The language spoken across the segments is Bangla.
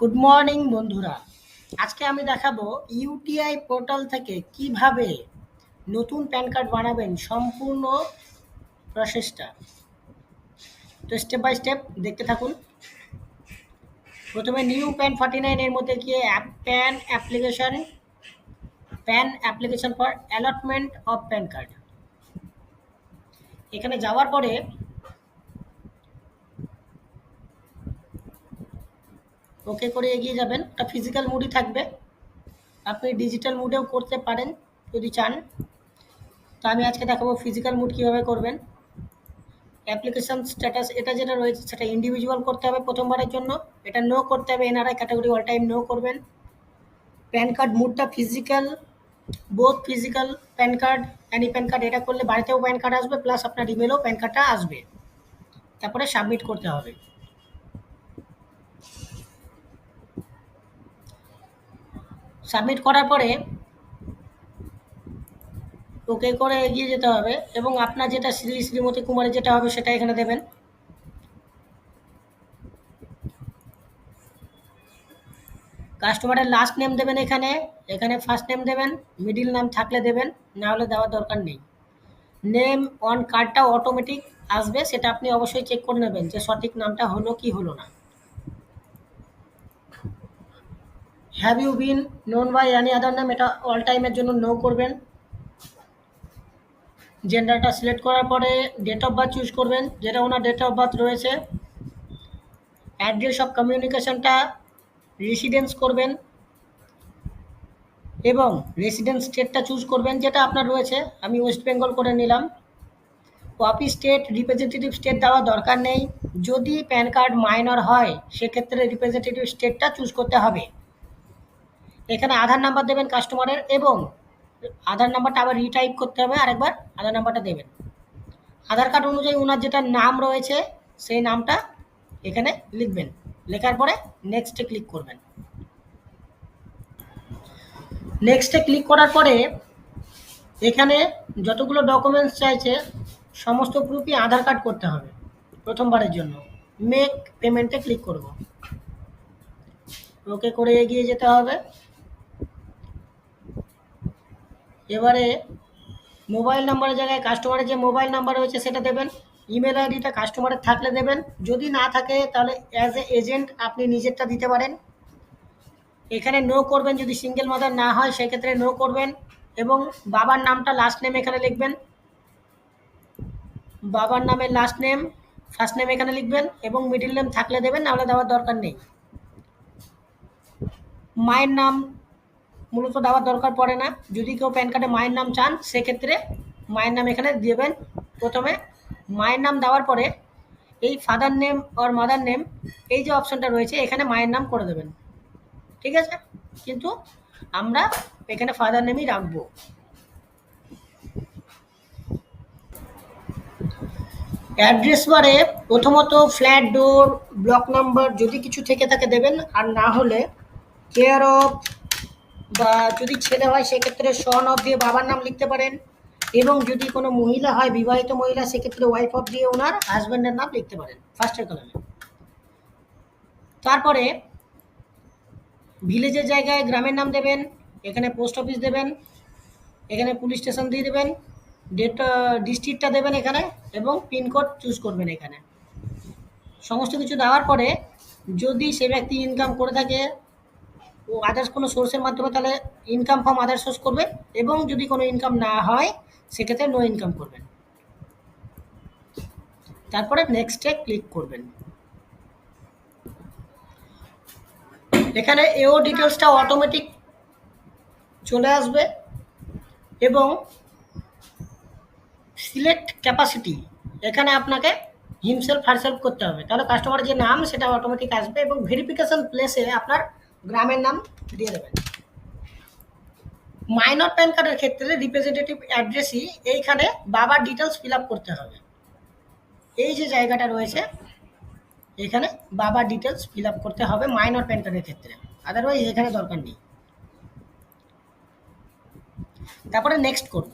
গুড মর্নিং বন্ধুরা। আজকে আমি দেখাবো ইউটিআই পোর্টাল থেকে কীভাবে নতুন প্যান কার্ড বানাবেন সম্পূর্ণ প্রসেসটা। তো স্টেপ বাই স্টেপ দেখতে থাকুন। প্রথমে নিউ প্যান ফর্টি নাইনের মধ্যে গিয়ে PAN application PAN application for allotment of PAN card এখানে যাওয়ার পরে ওকে করে এগিয়ে যাবেন। ওটা ফিজিক্যাল মুডই থাকবে। আপনি ডিজিটাল মুডেও করতে পারেন, যদি চান। তো আমি আজকে দেখাবো ফিজিক্যাল মুড কীভাবে করবেন। অ্যাপ্লিকেশন স্ট্যাটাস এটা যেটা রয়েছে, সেটা ইন্ডিভিজুয়াল করতে হবে প্রথমবারের জন্য। এটা নো করতে হবে, NRI category all time no করবেন। প্যান কার্ড মুডটা physical both physical PAN card any PAN card এটা করলে বাড়িতেও প্যান কার্ড আসবে প্লাস আপনার ইমেলও প্যান কার্ডটা আসবে। তারপরে সাবমিট করতে হবে। সাবমিট করার পরে ওকে করে এগিয়ে যেতে হবে এবং আপনার যেটা শ্রী শ্রীমতী কুমারের যেটা হবে সেটা এখানে দেবেন। কাস্টমারের লাস্ট নেম দেবেন এখানে এখানে ফার্স্ট নেম দেবেন মিডিল নাম থাকলে দেবেন, না হলে দেওয়ার দরকার নেই। নেম অন কার্ডটা অটোমেটিক আসবে, সেটা আপনি অবশ্যই চেক করে নেবেন যে সঠিক নামটা হলো কি হলো না। Have you been known by any other নাম এটা অল টাইমের জন্য নো করবেন? জেন্ডারটা সিলেক্ট করার পরে ডেট অফ বার্থ চুজ করবেন, যেটা ওনার ডেট অফ বার্থ রয়েছে। অ্যাড্রেস অফ কমিউনিকেশনটা রেসিডেন্স করবেন। এবং রেসিডেন্স স্টেটটা চুজ করবেন, যেটা আপনার রয়েছে। আমি ওয়েস্ট বেঙ্গল করে নিলাম। কপি স্টেট রিপ্রেজেন্টেটিভ স্টেট দেওয়ার দরকার নেই। যদি প্যান কার্ড মাইনর হয়, সেক্ষেত্রে রিপ্রেজেন্টেটিভ স্টেটটা চুজ করতে হবে। এখানে আধার নাম্বার দেবেন কাস্টমারের এবং আধার নাম্বারটা আবার রিটাইপ করতে হবে আরেকবার, আধার নাম্বারটা দেবেন। আধার কার্ড অনুযায়ী ওনার যেটা নাম রয়েছে, সেই নামটা এখানে লিখবেন। লেখার পরে নেক্সটে ক্লিক করবেন। নেক্সটে ক্লিক করার পরে এখানে যতগুলো ডকুমেন্টস চাইছে, সমস্ত প্রুফই আধার কার্ড করতে হবে প্রথমবারের জন্য। মেক পেমেন্টে ক্লিক করব। ওকে করে এগিয়ে যেতে হবে। এবারে মোবাইল নাম্বারের জায়গায় কাস্টমারের যে মোবাইল নাম্বার রয়েছে সেটা দেবেন। ইমেল আইডিটা কাস্টমারের থাকলে দেবেন। যদি না থাকে, তাহলে অ্যাজ এ এজেন্ট আপনি নিজেরটা দিতে পারেন। এখানে নো করবেন যদি সিঙ্গেল মাদার না হয়, সেক্ষেত্রে নো করবেন এবং বাবার নামটা লাস্ট নেম এখানে লিখবেন। বাবার নামের লাস্ট নেম ফার্স্ট নেম এখানে লিখবেন এবং মিডিল নেম থাকলে দেবেন, নাহলে দেওয়ার দরকার নেই। মায়ের নাম মূলত দেওয়ার দরকার পড়ে না। যদি কেউ প্যান কার্ডে মায়ের নাম চান, সেক্ষেত্রে মায়ের নাম এখানে দেবেন। প্রথমে মায়ের নাম দেওয়ার পরে এই ফাদার নেম আর মাদার নেম এই যে অপশানটা রয়েছে, এখানে মায়ের নাম করে দেবেন। ঠিক আছে? কিন্তু আমরা এখানে ফাদার নেমই রাখব। অ্যাড্রেস বারে প্রথমত ফ্ল্যাট ডোর ব্লক নাম্বার যদি কিছু থেকে থাকে দেবেন, আর না হলে কেয়ার অফ বা যদি ছেলে হয়, সেক্ষেত্রে সন অফ দিয়ে বাবার নাম লিখতে পারেন। এবং যদি কোনো মহিলা হয়, বিবাহিত মহিলা, সেক্ষেত্রে ওয়াইফ অফ দিয়ে ওনার হাজব্যান্ডের নাম লিখতে পারেন ফার্স্টের কলমে তারপরে ভিলেজের জায়গায় গ্রামের নাম দেবেন, এখানে পোস্ট অফিস দেবেন, এখানে পুলিশ স্টেশন দিয়ে দেবেন ডেট ডিস্ট্রিক্টটা দেবেন এখানে, এবং পিনকোড চুজ করবেন এখানে। সমস্ত কিছু দেওয়ার পরে যদি সে ব্যক্তি ইনকাম করে থাকে আদার্স কোনো সোর্সের মাধ্যমে তাহলে ইনকাম ফর্ম আদার সোর্স করবে এবং যদি কোনো ইনকাম না হয়, সেক্ষেত্রে নো ইনকাম করবেন। তারপরে নেক্সটে ক্লিক করবেন। এখানে এও ডিটেলসটা অটোমেটিক চলে আসবে এবং সিলেক্ট ক্যাপাসিটি এখানে আপনাকে হিমসেলফ হারসেলফ করতে হবে। তাহলে কাস্টমারের যে নাম, সেটা অটোমেটিক আসবে এবং ভেরিফিকেশন প্লেসে আপনার গ্রামের নাম দিয়ে দেবেন। মাইনর প্যান কার্ডের ক্ষেত্রে রিপ্রেজেন্টেটিভ অ্যাড্রেসই এইখানে বাবার ডিটেলস ফিল করতে হবে। এই যে জায়গাটা রয়েছে, এখানে বাবার ডিটেলস ফিল করতে হবে মাইনর প্যান কার্ডের ক্ষেত্রে। আদারওয়াইজ এখানে দরকার নেই। তারপরে নেক্সট করব।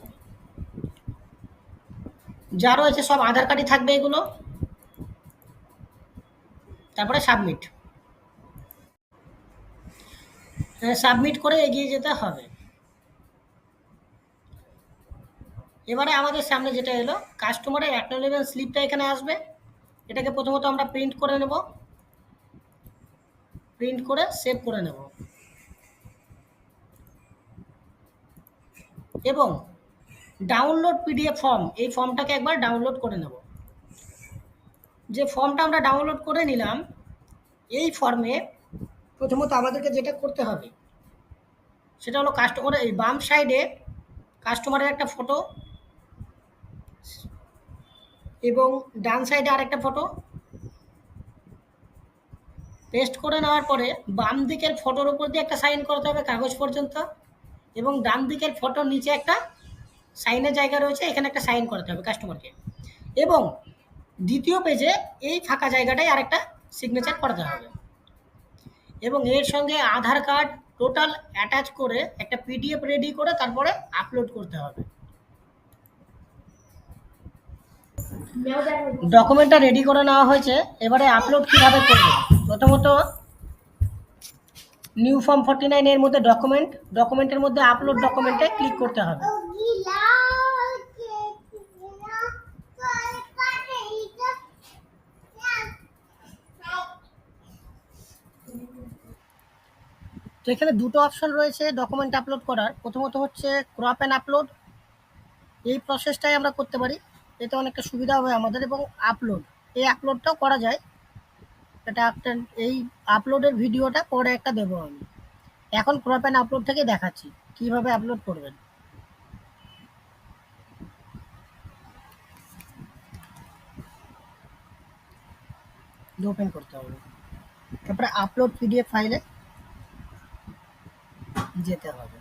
যা রয়েছে সব আধার কার্ডই থাকবে এগুলো। তারপরে সাবমিট সাবমিট করে এগিয়ে যেতে হবে। এবারে আমাদের সামনে যেটা এলো কাস্টমারের অ্যাকনোলেজমেন্ট স্লিপটা এখানে আসবে। এটাকে প্রথমত আমরা প্রিন্ট করে নেব। প্রিন্ট করে সেভ করে নেব। এবং ডাউনলোড পিডিএফ ফর্ম এই ফর্মটাকে একবার ডাউনলোড করে নেব। যে ফর্মটা আমরা ডাউনলোড করে নিলাম, এই ফর্মে প্রথমত আমাদেরকে যেটা করতে হবে, সেটা হলো কাস্টমারের এই বাম সাইডে কাস্টমারের একটা ফটো এবং ডান সাইডে আরেকটা ফটো পেস্ট করে নেওয়ার পরে বাম দিকের ফটোর উপর দিয়ে একটা সাইন করতে হবে কাগজ পর্যন্ত এবং ডান দিকের ফটোর নিচে একটা সাইনের জায়গা রয়েছে, এখানে একটা সাইন করতে হবে কাস্টমারকে এবং দ্বিতীয় পেজে এই ফাঁকা জায়গাটায় আরেকটা সিগনেচার করাতে হবে। এবং এর সঙ্গে আধার কার্ড টোটাল অ্যাটাচ করে একটা পিডিএফ রেডি করে তারপরে আপলোড করতে হবে। ডকুমেন্টটা রেডি করে নেওয়া হয়েছে। এবারে আপলোড কীভাবে করবে? প্রথমত নিউ ফর্ম ফর্টি নাইন এর মধ্যে ডকুমেন্ট, ডকুমেন্টের মধ্যে আপলোড ডকুমেন্টে ক্লিক করতে হবে। তো এখানে দুটো অপশন রয়েছে ডকুমেন্ট আপলোড করার। প্রথমত হচ্ছে ক্রপ অ্যান্ড আপলোড এই প্রসেসটাই আমরা করতে পারি। এতে অনেকটা সুবিধা হবে আমাদের এবং আপলোড এই আপলোডটাও করা যায়। এটা একটা এই আপলোডের ভিডিওটা পরে একটা দেবো আমি। এখন ক্রপ অ্যান্ড আপলোড থেকে দেখাচ্ছি, কীভাবে আপলোড করবেন। ওপেন করতে হবে। তারপরে আপলোড পিডিএফ ফাইলে যেতে হবে।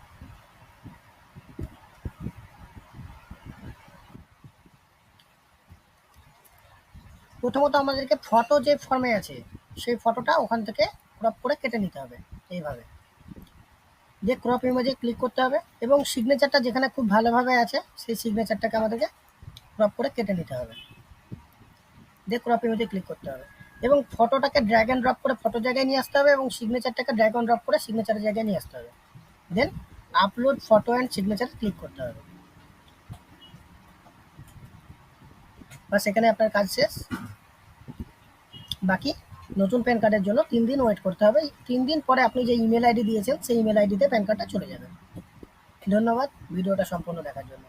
প্রথমত আমাদেরকে ফটো যে ফর্মে আছে, সেই ফটোটা ওখান থেকে ক্রপ করে কেটে নিতে হবে, এইভাবে। যে ক্রপ ইমেজে ক্লিক করতে হবে এবং সিগনেচারটা যেখানে খুব ভালোভাবে আছে, সেই সিগনেচারটাকে আমাদেরকে ক্রপ করে কেটে নিতে হবে। দিয়ে ক্রপ ইমেজে ক্লিক করতে হবে। এবং ফটোটাকে ড্র্যাগ অ্যান্ড ড্রপ করে ফটো জায়গায় নিয়ে আসতে হবে এবং সিগনেচারটাকে ড্র্যাগ অ্যান্ড ড্রপ করে সিগনেচারের জায়গায় নিয়ে আসতে হবে। Then upload photo and signature click করতে হবে। বাস এখানে আপনার কাজ শেষ। বাকি নতুন প্যান কার্ডের জন্য তিন দিন ওয়েট করতে হবে। তিন দিন পরে আপনি যে ইমেল আইডি দিয়েছেন, সেই ইমেল আইডিতে প্যান কার্ডটা চলে যাবে। ধন্যবাদ। ভিডিওটা সম্পূর্ণ দেখার জন্য।